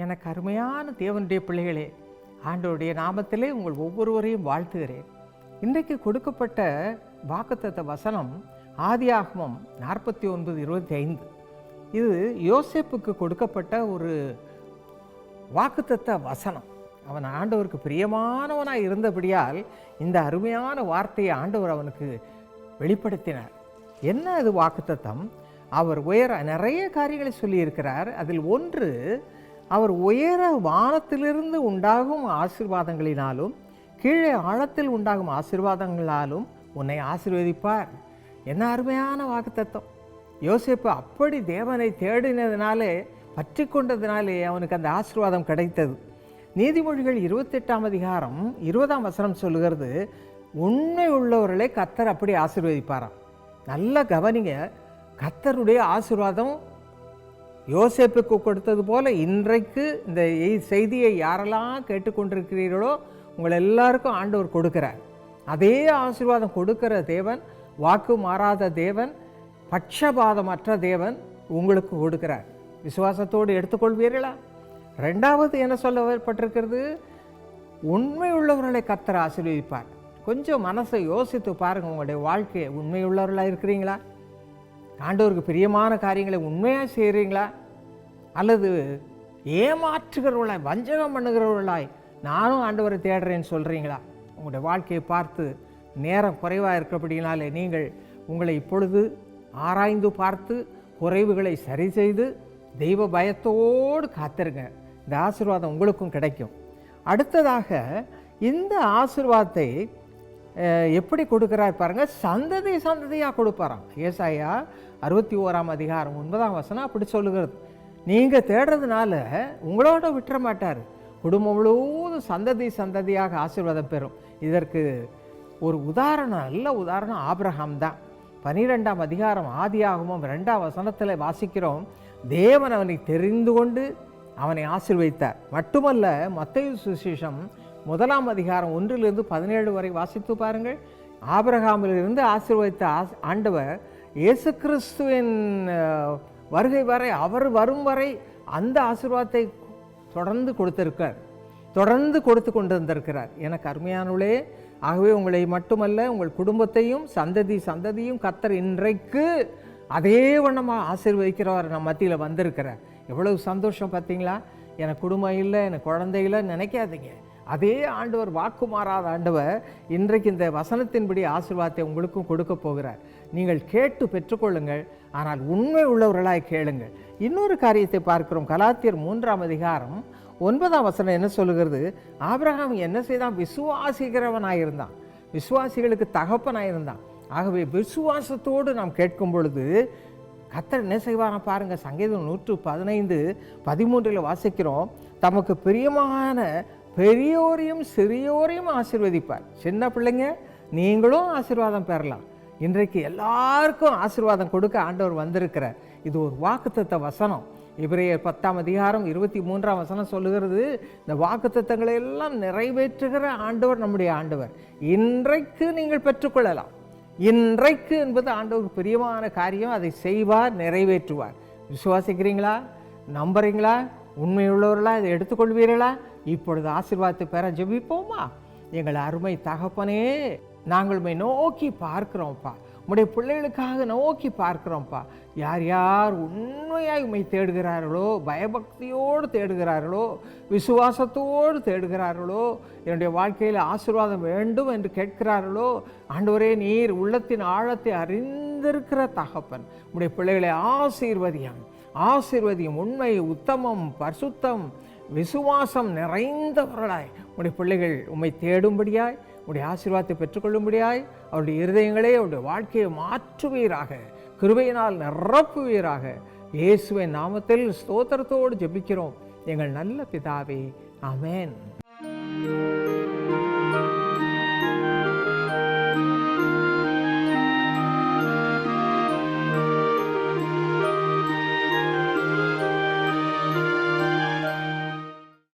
எனக்கு அருமையான தேவனுடைய பிள்ளைகளே ஆண்டவருடைய நாமத்திலே உங்கள் ஒவ்வொருவரையும் வாழ்த்துகிறேன். இன்றைக்கு கொடுக்கப்பட்ட வாக்குத்தத்த வசனம் ஆதியாகமம் நாற்பத்தி ஒன்பது இருபத்தி ஐந்து இது யோசேப்புக்கு கொடுக்கப்பட்ட ஒரு வாக்குத்தத்த வசனம். அவன் ஆண்டவருக்கு பிரியமானவனாக இருந்தபடியால் இந்த அருமையான வார்த்தையை ஆண்டவர் அவனுக்கு வெளிப்படுத்தினார். என்ன அது வாக்குத்தத்தம்? அவர் உயர நிறைய காரியங்களை சொல்லியிருக்கிறார். அதில் ஒன்று அவர் உயர வானத்திலிருந்து உண்டாகும் ஆசிர்வாதங்களினாலும் கீழே ஆழத்தில் உண்டாகும் ஆசிர்வாதங்களாலும் உன்னை ஆசிர்வதிப்பார். என்ன அருமையான வாக்குத்தத்தம். யோசேப்பு அப்படி தேவனை தேடினதினாலே பற்றி கொண்டதினாலே அவனுக்கு அந்த ஆசீர்வாதம் கிடைத்தது. நீதிமொழிகள் இருபத்தெட்டாம் அதிகாரம் இருபதாம் வசனம் சொல்லுகிறது உண்மை உள்ளவர்களை கத்தர் அப்படி ஆசிர்வதிப்பாராம். நல்லா கவனிங்க கத்தருடைய ஆசிர்வாதம் யோசேப்புக்கு கொடுத்தது போல் இன்றைக்கு இந்த செய்தியை யாரெல்லாம் கேட்டுக்கொண்டிருக்கிறீர்களோ உங்கள் எல்லாருக்கும் ஆண்டவர் கொடுக்கிறார். அதே ஆசீர்வாதம் கொடுக்கிற தேவன் வாக்கு மாறாத தேவன் பட்சபாதமற்ற தேவன் உங்களுக்கு கொடுக்கிறார். விசுவாசத்தோடு எடுத்துக்கொள்வீர்களா? ரெண்டாவது என்ன சொல்லப்பட்டிருக்கிறது? உண்மை உள்ளவர்களை கத்தர் ஆசீர்வதிப்பார். கொஞ்சம் மனசை யோசித்து பாருங்கள் உங்களுடைய வாழ்க்கையை உண்மை உள்ளவர்களாக இருக்கிறீங்களா? ஆண்டவருக்கு பிரியமான காரியங்களை உண்மையாக செய்கிறீங்களா? அல்லது ஏமாற்றுகிறவர்களாய் வஞ்சகம் பண்ணுகிறவர்களாய் நானும் ஆண்டவரை தேடுறேன்னு சொல்கிறீங்களா உங்களுடைய வாழ்க்கையை பார்த்து நேரம் குறைவாக இருக்கிறபடினாலே நீங்கள் உங்களை இப்பொழுது ஆராய்ந்து பார்த்து குறைவுகளை சரி செய்து தெய்வ பயத்தோடு காத்திருங்க. இந்த ஆசீர்வாதம் உங்களுக்கும் கிடைக்கும். அடுத்ததாக இந்த ஆசிர்வாதத்தை எப்படி கொடுக்குறார் பாருங்கள் சந்ததி சந்ததியாக கொடுப்பாராம். ஏசாயா அறுபத்தி ஓராம் அதிகாரம் ஒன்பதாம் வசனம் அப்படி சொல்லுகிறது. நீங்கள் தேடுறதுனால உங்களோட விட்டுற மாட்டார். குடும்பம் முழுவதும் சந்ததி சந்ததியாக ஆசீர்வாதம் பெறும். இதற்கு ஒரு உதாரணம் நல்ல உதாரணம் ஆபிரகாம் தான். பனிரெண்டாம் அதிகாரம் ஆதியாகமும் ரெண்டாம் வசனத்தில் வாசிக்கிறோம் தேவன் அவனை தெரிந்து கொண்டு அவனை ஆசீர்வதித்தார். மட்டுமல்ல மத்தேயு சுசேஷம் முதலாம் அதிகாரம் ஒன்றிலிருந்து பதினேழு வரை வாசித்து பாருங்கள். ஆபிரகாமிலிருந்து ஆசீர்வதித்த ஆஸ்- ஆண்டவர் இயேசு கிறிஸ்துவின் வருகை வரை அவர் வரும் வரை அந்த ஆசீர்வாதத்தை தொடர்ந்து கொடுத்திருக்கார். தொடர்ந்து கொடுத்து கொண்டு வந்திருக்கிறார் எனக்கு அருமையானவளே ஆகவே உங்களை மட்டுமல்ல உங்கள் குடும்பத்தையும் சந்ததி சந்ததியும் கத்தர் இன்றைக்கு அதே வண்ணமாக ஆசீர்வதிக்கிறவர் நம்ம மத்தியில் வந்திருக்கிறார். எவ்வளவு சந்தோஷம் பார்த்தீங்களா எனக்கு குடும்பம் இல்லை எனக்கு குழந்தை இல்லை நினைக்காதீங்க. அதே ஆண்டவர் வாக்கு மாறாத ஆண்டவர் இன்றைக்கு இந்த வசனத்தின்படி ஆசீர்வாதத்தை உங்களுக்கும் கொடுக்க போகிறார். நீங்கள் கேட்டு பெற்றுக்கொள்ளுங்கள். ஆனால் உண்மை உள்ளவர்களாய் கேளுங்கள். இன்னொரு காரியத்தை பார்க்கிறோம். கலாத்தியர் மூன்றாம் அதிகாரம் ஒன்பதாம் வசனம் என்ன சொல்லுகிறது? ஆபிரகாம் என்ன செய்தான்? விசுவாசிக்கிறவனாயிருந்தான் விசுவாசிகளுக்கு தகப்பனாயிருந்தான் ஆகவே விசுவாசத்தோடு நாம் கேட்கும் பொழுது கத்தர் என்ன செய்வாராம் பாருங்கள் சங்கீதம் நூற்று பதினைந்து பதிமூன்றில் வாசிக்கிறோம். தமக்கு பிரியமான பெரியோரையும் சிறியோரையும் ஆசிர்வதிப்பார். சின்ன பிள்ளைங்க நீங்களும் ஆசீர்வாதம் பெறலாம். இன்றைக்கு எல்லாருக்கும் ஆசிர்வாதம் கொடுக்க ஆண்டவர் வந்திருக்கிறார். இது ஒரு வாக்குத்தத்த வசனம். இவரையர் பத்தாம் அதிகாரம் இருபத்தி மூன்றாம் வசனம் சொல்லுகிறது இந்த வாக்குத்தத்தங்களை எல்லாம் நிறைவேற்றுகிற ஆண்டவர் நம்முடைய ஆண்டவர். இன்றைக்கு நீங்கள் பெற்றுக்கொள்ளலாம். இன்றைக்கு என்பது ஆண்டவருக்கு பிரியமான காரியம். அதை செய்வார் நிறைவேற்றுவார். விசுவாசிக்கிறீங்களா? நம்புறீங்களா? உண்மையுள்ளவர்களா? இதை எடுத்துக்கொள்வீர்களா? இப்பொழுது ஆசீர்வாதத்தை பெற ஜெபிப்போமா? எங்கள் அருமை தகப்பனே நாங்கள் உண்மை நோக்கி பார்க்கிறோம்ப்பா. உம்முடைய பிள்ளைகளுக்காக நோக்கி பார்க்கிறோம்ப்பா. யார் யார் உண்மையாய் உம்மை தேடுகிறார்களோ பயபக்தியோடு தேடுகிறார்களோ விசுவாசத்தோடு தேடுகிறார்களோ என்னுடைய வாழ்க்கையில் ஆசீர்வாதம் வேண்டும் என்று கேட்கிறார்களோ ஆண்டவரே நீர் உள்ளத்தின் ஆழத்தை அறிந்திருக்கிற தகப்பன். உடைய பிள்ளைகளை ஆசீர்வதியம் ஆசீர்வதியம் உண்மை உத்தமம் பரிசுத்தம் விசுவாசம் நிறைந்தவர்களாய். உடைய பிள்ளைகள் உம்மை தேடும்படியாய் உடைய ஆசீர்வாதத்தை பெற்றுக்கொள்ளும்படியாய் அவருடைய இருதயங்களே அவருடைய வாழ்க்கையை மாற்றுவீராக. கிருபையினால் நிரப்புவீராக. இயேசுவின் நாமத்தில் ஸ்தோத்திரத்தோடு ஜெபிக்கிறோம். எங்கள் நல்ல பிதாவே அமேன்